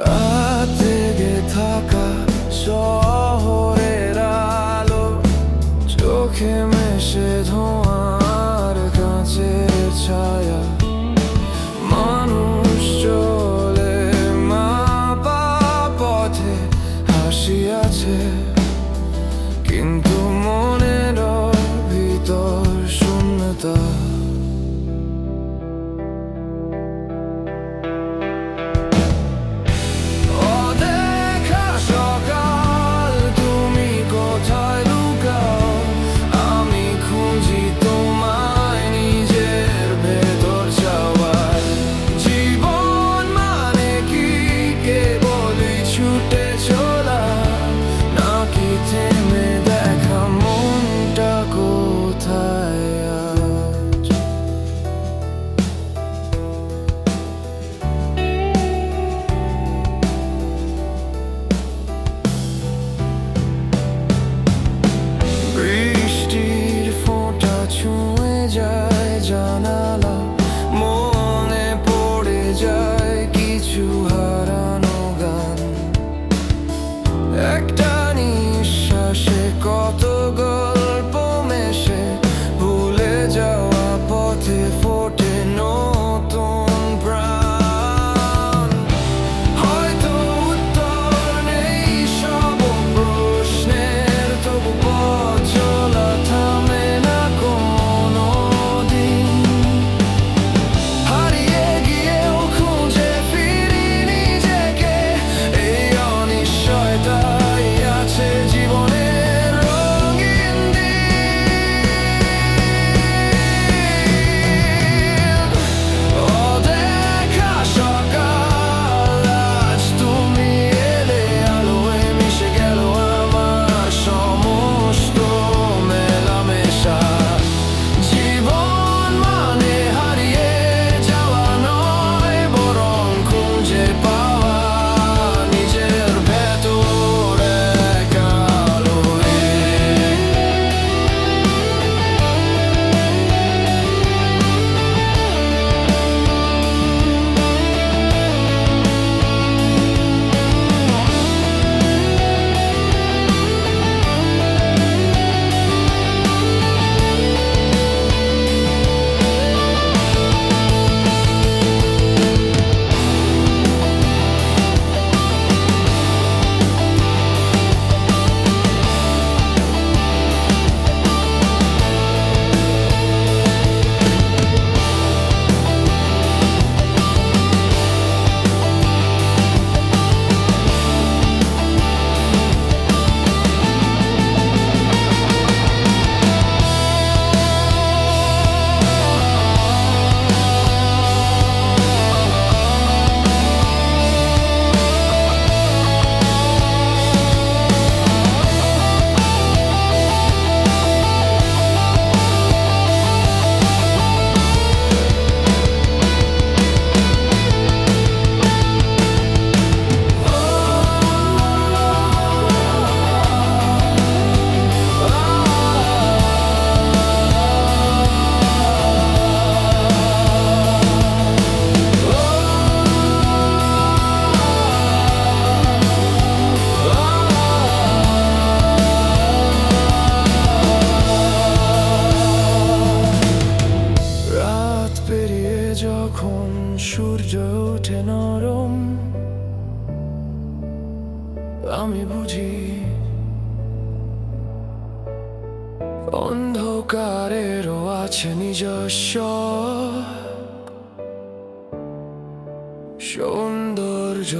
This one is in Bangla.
Uh. যায় মনে পড়ে যায় গান। একটা নিঃশ্বাসে কত যখন সূর্য ওঠে নরম আমি বুঝি অন্ধকারেরও আছে নিজস্ব। সৌন্দর্য